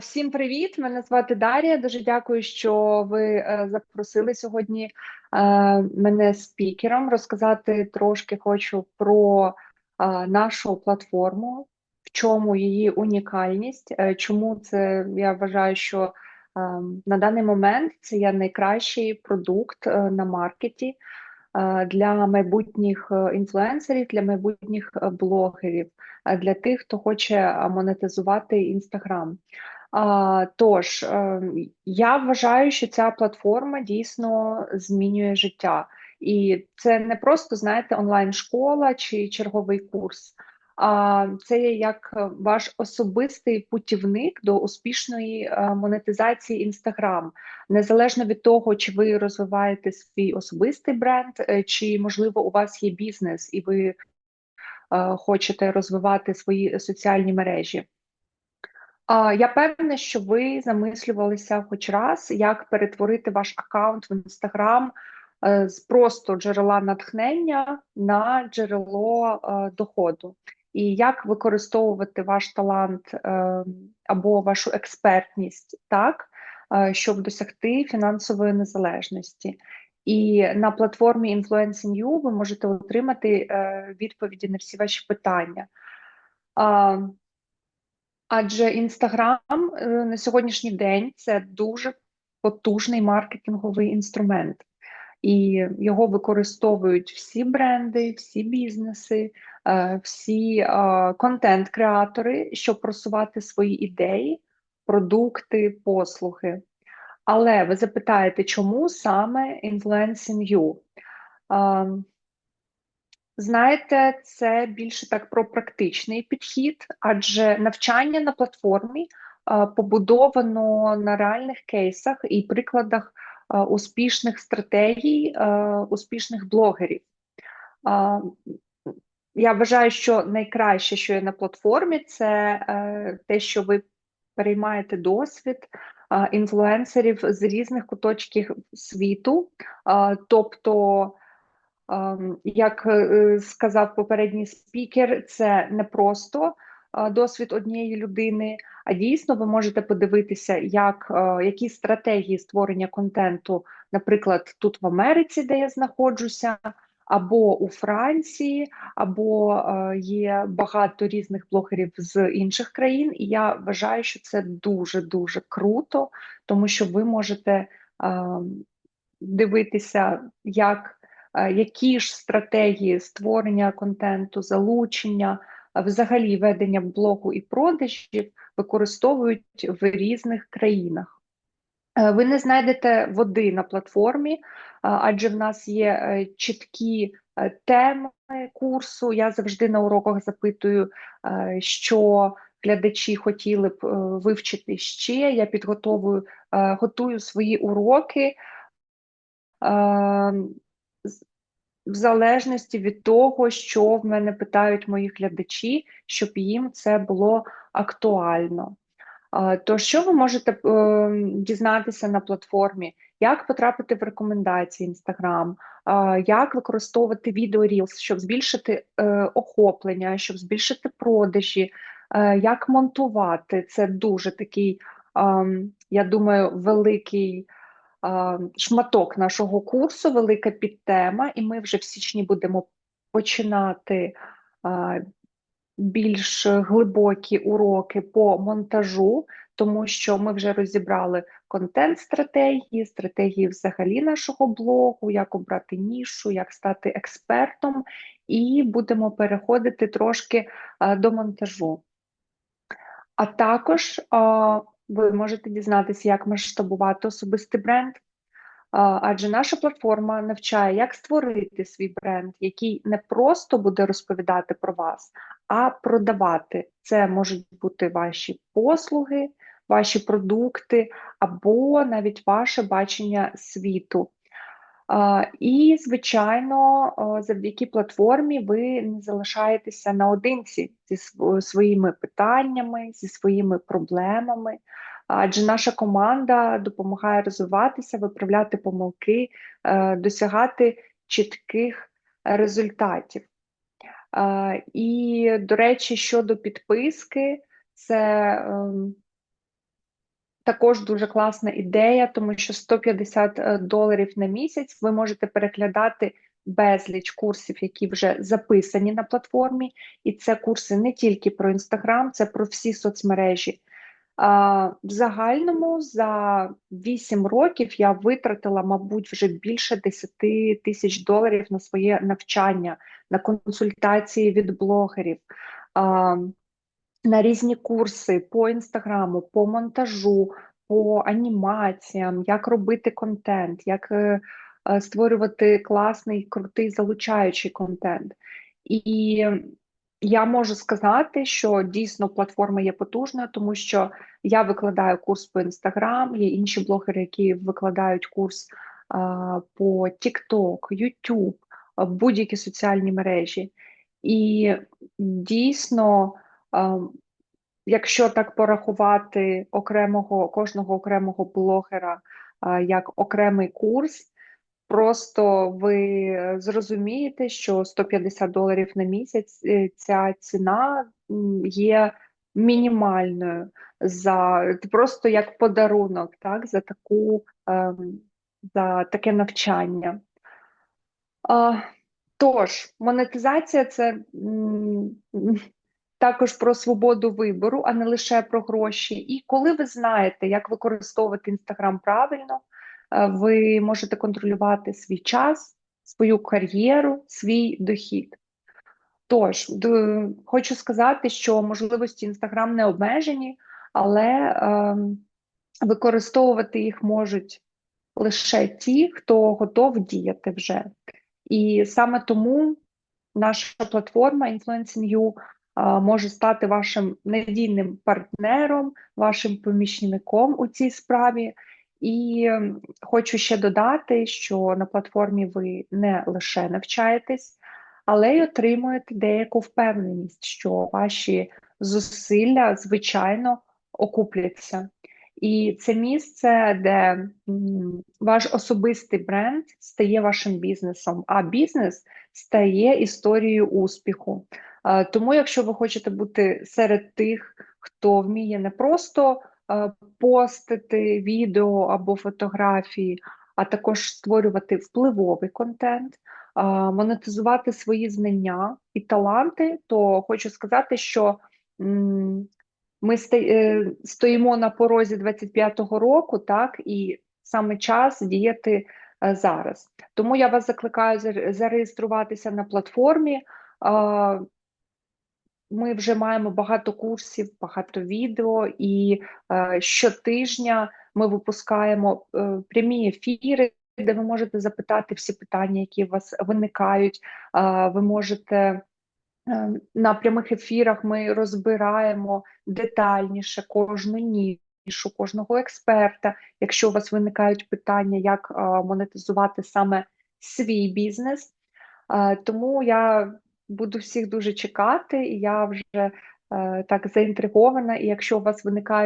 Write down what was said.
Всім привіт! Мене звати Дар'я. Дуже дякую, що ви е, запросили сьогодні е, мене спікером. Розказати трошки хочу про е, нашу платформу, в чому її унікальність, чому це я вважаю, що на даний момент це є найкращий продукт на маркеті для майбутніх інфлюенсерів, для майбутніх блогерів, для тих, хто хоче монетизувати Інстаграм. Тож, е, я вважаю, що ця платформа дійсно змінює життя. І це не просто, знаєте, онлайн-школа чи черговий курс, а це є як ваш особистий путівник до успішної е, монетизації Інстаграм, незалежно від того, чи ви розвиваєте свій особистий бренд, е, чи, можливо, у вас є бізнес, і ви хочете розвивати свої соціальні мережі. Я певна, що ви замислювалися хоч раз, як перетворити ваш аккаунт в Інстаграм е, з просто джерела натхнення на джерело е, доходу, і як використовувати ваш талант е, або вашу експертність так, щоб досягти фінансової незалежності. І на платформі Influencing ви можете отримати відповіді на всі ваші питання. Адже Інстаграм е, на сьогоднішній день це дуже потужний маркетинговий інструмент, і його використовують всі бренди, всі бізнеси, е, всі е, контент-креатори, щоб просувати свої ідеї, продукти, послуги. Але ви запитаєте, чому саме Influencing You? Знаєте, це більше так про практичний підхід, адже навчання на платформі побудовано на реальних кейсах і прикладах успішних стратегій, успішних блогерів. Я вважаю, що найкраще, що є на платформі, це е, те, що ви переймаєте досвід інфлюенсерів з різних куточків світу, тобто. Ем, як е, сказав попередній спікер, це не просто е, досвід однієї людини, а дійсно ви можете подивитися, як, е, які стратегії створення контенту, наприклад, тут в Америці, де я знаходжуся, або у Франції, або є багато різних блогерів з інших країн. І я вважаю, що це дуже дуже круто, тому що ви можете ем, дивитися, як Е, які ж стратегії створення контенту, залучення, взагалі ведення блогу і продажів використовують в різних країнах. Е, ви не знайдете води на платформі, е, адже в нас є чіткі теми курсу. Я завжди на уроках запитую, що глядачі хотіли б вивчити ще. Я підготовую, готую свої уроки в залежності від того, що в мене питають мої глядачі, щоб їм це було актуально. То що ви можете е, дізнатися на платформі, як потрапити в рекомендації Instagram, як використовувати відео Reels, щоб збільшити е, охоплення, щоб збільшити продажі, е, як монтувати? Це дуже такий, я думаю, великий шматок нашого курсу, велика підтема, і ми вже в січні будемо починати більш глибокі уроки по монтажу, тому що ми вже розібрали контент-стратегії, стратегії взагалі нашого блогу, як обрати нішу, як стати експертом, і будемо переходити трошки до монтажу. А також ви можете дізнатися, як масштабувати особистий бренд, адже наша платформа навчає, як створити свій бренд, який не просто буде розповідати про вас, а продавати. Це можуть бути ваші послуги, ваші продукти або навіть ваше бачення світу. І, звичайно, завдяки платформі ви не залишаєтеся наодинці зі своїми питаннями, зі своїми проблемами, адже наша команда допомагає розвиватися, виправляти помилки, е, досягати чітких результатів. І, до речі, щодо підписки, це ем, також дуже класна ідея, тому що 150 е, доларів на місяць ви можете переглядати безліч курсів, які вже записані на платформі, і це курси не тільки про Інстаграм, це про всі соцмережі. В загальному за 8 років я витратила, мабуть, вже більше 10 тисяч доларів на своє навчання, на консультації від блогерів, на різні курси по інстаграму, по монтажу, по анімаціям, як робити контент, як е, е, створювати класний, крутий, залучаючий контент. І я можу сказати, що дійсно платформа є потужною, тому що я викладаю курс по Instagram, є інші блогери, які викладають курс а, по TikTok, YouTube, будь-які соціальні мережі. І дійсно, якщо так порахувати окремого кожного окремого блогера як окремий курс, Просто ви зрозумієте, що 150 доларів на місяць е, ця ціна є мінімальною за просто як подарунок, так, за таку ем, за таке навчання. Тож, монетизація це також про свободу вибору, а не лише про гроші. І коли ви знаєте, як використовувати Інстаграм правильно. Е, ви можете контролювати свій час, свою кар'єру, свій дохід. Тож, хочу сказати, що можливості Інстаграм не обмежені, але е, використовувати їх можуть лише ті, хто готов діяти вже. І саме тому наша платформа Influencing.you е, може стати вашим надійним партнером, вашим помічником у цій справі. І хочу ще додати, що на платформі ви не лише навчаєтесь, але й отримуєте деяку впевненість, що ваші зусилля, звичайно, окупляться. І це місце, де ваш особистий бренд стає вашим бізнесом, а бізнес стає історією успіху. Тому, якщо ви хочете бути серед тих, хто вміє не просто Е, постити відео або фотографії, а також створювати впливовий контент, е, монетизувати свої знання і таланти, то хочу сказати, що ми е, стоїмо на порозі 25-го року, так, і саме час діяти зараз. Тому я вас закликаю зареєструватися на платформі. Ми вже маємо багато курсів, багато відео, і е, щотижня ми випускаємо е, прямі ефіри, де ви можете запитати всі питання, які у вас виникають. Е, ви можете е, на прямих ефірах ми розбираємо детальніше кожну нішу, кожного експерта. Якщо у вас виникають питання, як е, монетизувати саме свій бізнес. Е, тому я буду всіх дуже чекати, і я вже е, так заінтригована. І якщо у вас виникають